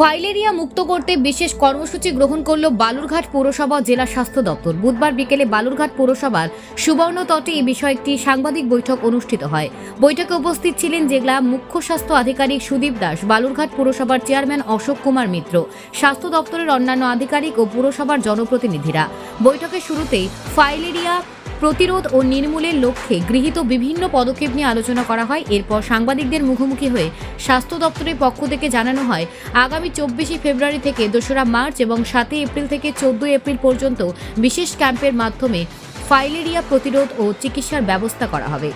Filaria মুক্ত করতে বিশেষ কর্মসূচি গ্রহণ করল বালুরঘাট পৌরসভা জেলা স্বাস্থ্য দপ্তর। বুধবার বিকেলে বালুরঘাট পৌরসভার সুবর্ণ তটে এই বিষয়ে একটি সাংবাদিক বৈঠক অনুষ্ঠিত হয়। বৈঠকে উপস্থিত ছিলেন জেলা মুখ্য স্বাস্থ্য আধিকারিক সুদীপ দাস, বালুরঘাট পৌরসভার চেয়ারম্যান অশোক কুমার মিত্র, স্বাস্থ্য দপ্তরের অন্যান্য আধিকারিক ও পুরসভার জনপ্রতিনিধিরা। বৈঠকের শুরুতেই ফাইলেরিয়া প্রতিরোধ ও নির্মূলের লক্ষ্যে গৃহীত বিভিন্ন পদক্ষেপ নিয়ে আলোচনা করা হয়। এরপর সাংবাদিকদের মুখোমুখি হয়ে স্বাস্থ্য দপ্তরের পক্ষ থেকে জানানো হয়, আগামী চব্বিশে ফেব্রুয়ারি থেকে দোসরা মার্চ এবং সাতই এপ্রিল থেকে চোদ্দই এপ্রিল পর্যন্ত বিশেষ ক্যাম্পের মাধ্যমে ফাইলেরিয়া প্রতিরোধ ও চিকিৎসার ব্যবস্থা করা হবে।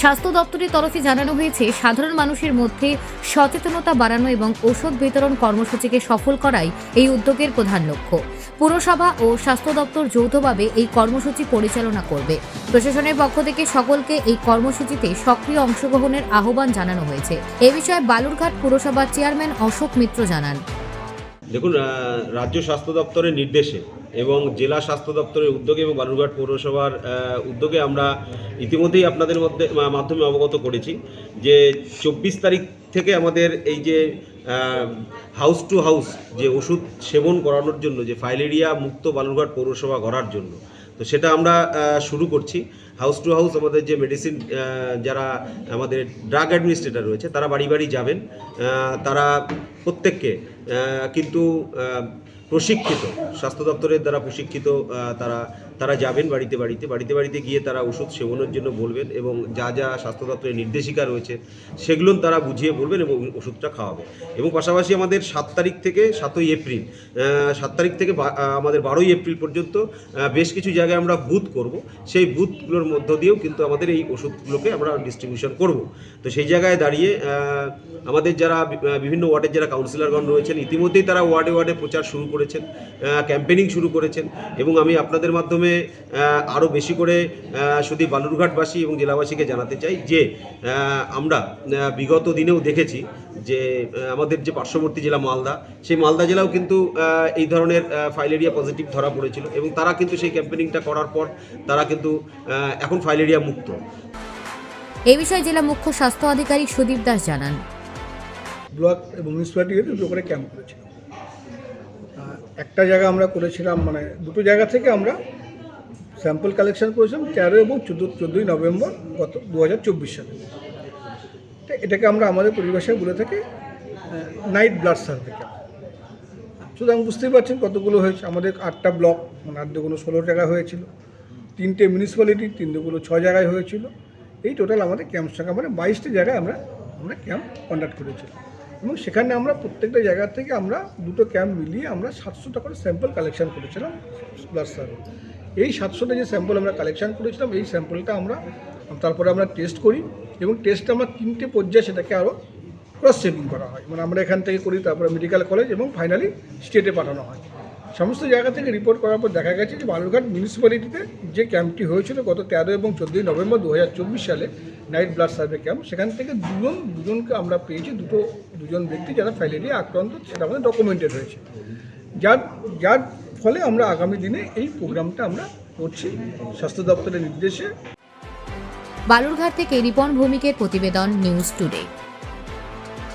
স্বাস্থ্য দপ্তরের তরফে জানানো হয়েছে, সাধারণ মানুষের মধ্যে সচেতনতা বাড়ানো এবং ঔষধ বিতরণ কর্মসূচিকে সফল করাই এই উদ্যোগের প্রধান লক্ষ্য। পুরসভা ও স্বাস্থ্য দপ্তর যৌথভাবে এই কর্মসূচি পরিচালনা করবে। প্রশাসনের পক্ষ থেকে সকলকে এই কর্মসূচিতে সক্রিয় অংশগ্রহণের আহ্বান জানানো হয়েছে। এ বিষয়ে বালুরঘাট পুরসভার চেয়ারম্যান অশোক মিত্র জানান। দেখুন রাজ্য স্বাস্থ্য দপ্তরের নির্দেশে এবং জেলা স্বাস্থ্য দপ্তরের উদ্যোগে এবং বালুরঘাট পৌরসভার উদ্যোগে আমরা ইতিমধ্যেই আপনাদের মধ্যে মাধ্যমে অবগত করেছি যে চব্বিশ তারিখ থেকে আমাদের এই যে হাউস টু হাউস যে ওষুধ সেবন করানোর জন্য, যে ফাইলেরিয়া মুক্ত বালুরঘাট পৌরসভা গড়ার জন্য তো সেটা আমরা শুরু করছি। হাউস টু হাউস আমাদের যে মেডিসিন যারা আমাদের ড্রাগ অ্যাডমিনিস্ট্রেটর রয়েছে, তারা বাড়ি বাড়ি যাবেন। তারা প্রত্যেককে কিন্তু প্রশিক্ষিত, স্বাস্থ্য দপ্তরের দ্বারা প্রশিক্ষিত তারা তারা যাবেন বাড়িতে বাড়িতে। বাড়িতে বাড়িতে গিয়ে তারা ওষুধ সেবনের জন্য বলবেন এবং যা যা স্বাস্থ্য দপ্তরের নির্দেশিকা রয়েছে, সেগুলো তারা বুঝিয়ে বলবেন এবং ওষুধটা খাওয়াবে এবং পাশাপাশি আমাদের সাত তারিখ থেকে সাতই এপ্রিল সাত তারিখ থেকে আমাদের বারোই এপ্রিল পর্যন্ত বেশ কিছু জায়গায় আমরা বুথ করব। সেই বুথগুলোর মধ্য দিয়েও কিন্তু আমাদের এই ওষুধগুলোকে আমরা ডিস্ট্রিবিউশন করব। তো সেই জায়গায় দাঁড়িয়ে আমাদের যারা বিভিন্ন ওয়ার্ডের যারা কাউন্সিলরগণ রয়েছেন, ইতিমধ্যেই তারা ওয়ার্ডে ওয়ার্ডে প্রচার শুরু করেছেন ক্যাম্পেনিং শুরু করেছেন এবং আমি আপনাদের মাধ্যমে আরও বেশি করে শুধু বালুরঘাটবাসী এবং জেলাবাসীকে জানাতে চাই যে আমরা বিগত দিনেও দেখেছি যে আমাদের যে পার্শ্ববর্তী জেলা মালদা সেই মালদা জেলাও কিন্তু এই ধরনের ফাইলেরিয়া পজিটিভ ধরা পড়েছিল এবং তারা কিন্তু সেই ক্যাম্পেনিংটা করার পর তারা কিন্তু এখন ফাইলেরিয়া মুক্ত। এই বিষয়ে জেলা মুখ্য স্বাস্থ্য আধিকারিক সুদীপ দাস জানান। ব্লক এবং করে ক্যাম্প আহ, একটা জায়গা আমরা করেছিলাম মানে দুটো জায়গা থেকে আমরা স্যাম্পল কালেকশন করেছিলাম তেরো এবং চোদ্দ, চোদ্দোই নভেম্বর গত দু হাজার চব্বিশ সালে। তো এটাকে আমরা আমাদের পরিবেশে বলে থাকি নাইট ব্লাড সার্ভে সুতরাং বুঝতেই পারছেন কতগুলো হয়েছে। আমাদের আটটা ব্লক মানে আট দুগুলো ষোলো জায়গায় হয়েছিল। তিনটে মিউনিসিপ্যালিটি তিন দুগুলো ছ জায়গায় হয়েছিল। এই টোটাল আমাদের ক্যাম্প সংখ্যা মানে বাইশটি জায়গায় আমরা আমরা ক্যাম্প কন্ডাক্ট করেছিলাম। এবং সেখানে আমরা প্রত্যেকটা জায়গা থেকে আমরা দুটো ক্যাম্প মিলিয়ে আমরা সাতশোটা করে স্যাম্পল কালেকশন করেছিলাম, ব্লাড স্যাম্পল। এই সাতশোটা যে স্যাম্পল আমরা কালেকশন করেছিলাম, এই স্যাম্পলটা আমরা, তারপরে আমরা টেস্ট করি এবং টেস্ট আমরা তিনটে পর্যায়ে সেটাকে আরও ক্রস চেকিং করা হয়। মানে আমরা এখান থেকে করি, তারপরে মেডিকেল কলেজ এবং ফাইনালি স্টেটে পাঠানো হয়। সমস্ত জায়গা থেকে রিপোর্ট করার পর দেখা গেছে যে বালুরঘাট মিউনিসিপ্যালিটিতে যে ক্যাম্পটি হয়েছিল গত তেরো এবং চোদ্দোই নভেম্বর দু হাজার চব্বিশ সালে নাইট ব্লাড সার্ভে ক্যাম্প সেখান থেকে দুজন, দুজনকে আমরা পেয়েছি, দুটো, দুজন ব্যক্তি যারা ফাইলেরিয়া আক্রান্ত, সেটা আমাদের ডকুমেন্টেড হয়েছে। যার যার ফলে আমরা আগামী দিনে এই প্রোগ্রামটা আমরা করছি স্বাস্থ্য দপ্তরের নির্দেশে। বালুরঘাট থেকে রিপন ভৌমিকের প্রতিবেদন নিউজ টুডে